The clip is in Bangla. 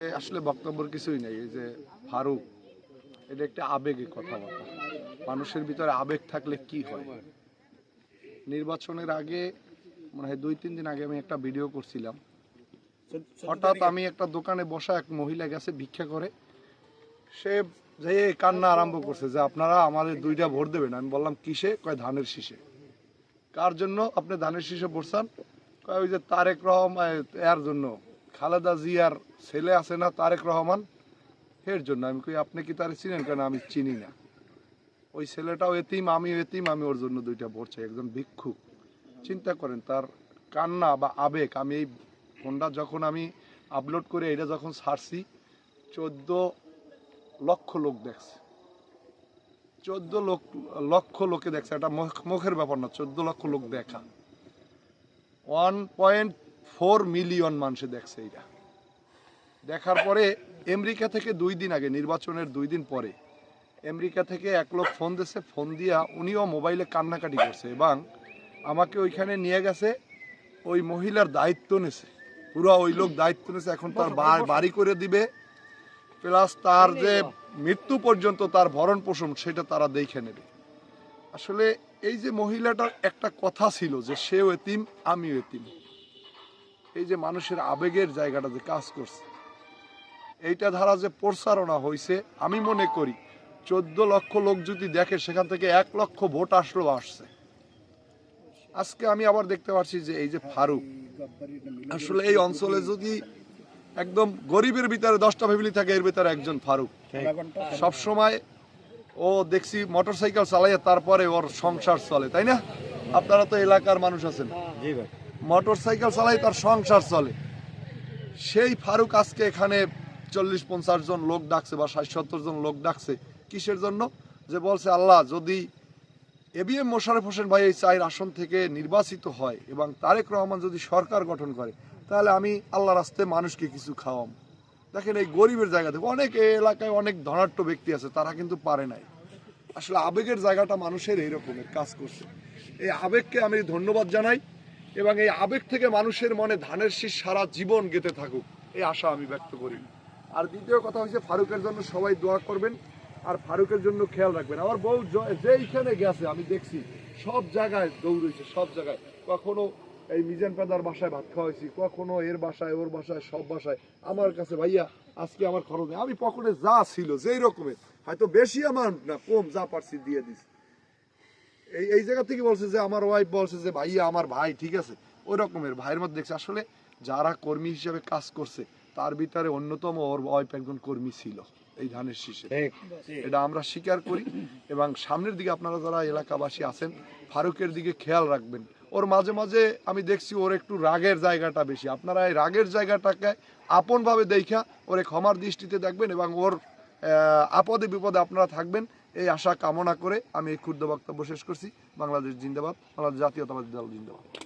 আসলে বক্তব্যের কিছুই নেই, এই যে ফারুক, এটা একটা আবেগে কথাবার্তা। মানুষের ভিতরে আবেগ থাকলে কি হয়? নির্বাচনের আগে, মনে হয় দুই তিন দিন আগে আমি একটা ভিডিও করছিলাম। হঠাৎ আমি একটা দোকানে বসা এক মহিলা গেছে, ভিক্ষা করে। সে যে কান্না আরম্ভ করছে যে আপনারা আমাদের দুইটা ভোট দেবেন। আমি বললাম, কিসে? কয়, ধানের শীষে। কার জন্য? আপনি ধানের শীষে বসছেন কয়, ওই যে তারেক রহমান এর জন্য। খালেদা জিয়ার ছেলে আছে না তারেক রহমান? এর জন্য। আমি কই, আপনি কি তারে চিনেন? কেন আমি চিনি না। ওই ছেলেটাও এতিম, আমি এতিম, আমি ওর জন্য দুইটা ভোট চাই। একজন ভিক্ষুক। চিন্তা করেন, তার কান্না বা আবেগ, আমি এই ফোনটা যখন আমি আপলোড করে এটা যখন ছাড়ছি, চোদ্দ লক্ষ লোক দেখছে। চোদ্দ লোক, লক্ষ লোকে দেখছে। এটা মুখ- মুখের ব্যাপার না, চোদ্দ লক্ষ লোক দেখা। ওয়ান পয়েন্ট ফোর মিলিয়ন মানুষে দেখছে এটা দেখার পরে আমেরিকা থেকে দুই দিন আগে নির্বাচনের দুই দিন পরে আমেরিকা থেকে এক লোক ফোন দিয়েছে ফোন দিয়া উনিও মোবাইলে কান্নাকাটি করছে এবং আমাকে ওইখানে নিয়ে গেছে ওই মহিলার দায়িত্ব নেছে। পুরো ওই লোক দায়িত্ব নেছে এখন তার বাড়ি করে দিবে। প্লাস তার যে মৃত্যু পর্যন্ত তার ভরণ পোষণ সেটা তারা দেখে নেবে। আসলে এই যে মহিলাটার একটা কথা ছিল যে সেও এতিম আমিও এতিম। এই যে মানুষের আবেগের জায়গাটা যে কাজ করছে, এইটা ধারা যে প্রচারণা হয়েছে আমি মনে করি চোদ্দ লক্ষ লোক যদি দেখে, সেখান থেকে এক লক্ষ ভোট আসলো, আসছে। আজকে আমি আবার দেখতে পাচ্ছি যে এই যে ফারুক, আসলে এই অঞ্চলে যদি একদম গরিবের ভিতরে দশটা ফ্যামিলি থাকে, এর ভিতরে একজন ফারুক। সব সময় ও দেখছি মোটর সাইকেল চালাইয়া তারপরে ওর সংসার চলে, তাই না? আপনারা তো এলাকার মানুষ আছেন। মোটর সাইকেল চালাই তার সংসার চলে। সেই ফারুক আজকে এখানে চল্লিশ পঞ্চাশ জন লোক ডাকছে বা ষাট সত্তর জন লোক ডাকছে। কিসের জন্য? যে বলছে, আল্লাহ, যদি এবিএম মোশারফ হোসেন ভাই এই চার আসন থেকে নির্বাচিত হয় এবং তারেক রহমান যদি সরকার গঠন করে, তাহলে আমি আল্লাহ রাস্তে মানুষকে কিছু খাওয়াম। দেখেন এই গরিবের জায়গা থেকে অনেক এলাকায় অনেক ধনাঢ্য ব্যক্তি আছে, তারা কিন্তু পারে নাই। আসলে আবেগের জায়গাটা মানুষের এই রকমের কাজ করছে। এই আবেগকে আমি ধন্যবাদ জানাই। এবং এই আবেগ থেকে মানুষের মনে ধানের শীষ সারা জীবন গেতে থাকুক, এই আশা আমি ব্যক্ত করি। আর দ্বিতীয় কথা হচ্ছে ফারুকের জন্য সবাই দোয়া করবেন আর ফারুকের জন্য খেয়াল রাখবেন। আমার বউ যেইখানে গেছে, আমি দেখছি, সব জায়গায় দৌড়েছে সব জায়গায়। কখনো এই মিজান পেদার বাসায় ভাত খাওয়াইছি, কখনো এর বাসায়, ওর বাসায়, সব বাসায়। আমার কাছে, ভাইয়া, আজকে আমার খরচ আমি পকেটে যা ছিল, যেই রকমের, হয়তো বেশি আমার না, কম যা পারছি দিয়ে দিছি। এই এই জায়গা থেকে বলছে যে আমার ওয়াইফ বলছে যে ভাইয়া আমার ভাই ঠিক আছে? ওই রকমের ভাইয়ের মধ্যে দেখছে আসলে যারা কর্মী হিসেবে কাজ করছে তার ভিতরে অন্যতম ওর ওয়াইফ একজন কর্মী ছিল এই ধানের শীষে। ঠিক এটা আমরা স্বীকার করি এবং সামনের দিকে আপনারা যারা এলাকাবাসী আছেন ফারুকের দিকে খেয়াল রাখবেন। ওর মাঝে মাঝে আমি দেখছি ওর একটু রাগের জায়গাটা বেশি। আপনারা এই রাগের জায়গাটাকে আপনভাবে দেখা ওরে ক্ষমার দৃষ্টিতে দেখবেন এবং ওর আহ, আপদে বিপদে আপনারা থাকবেন। এই আশা কামনা করে আমি এই ক্ষুদ্র বক্তব্য শেষ করছি। বাংলাদেশ জিন্দাবাদ, বাংলাদেশ জাতীয়তাবাদী দল জিন্দাবাদ।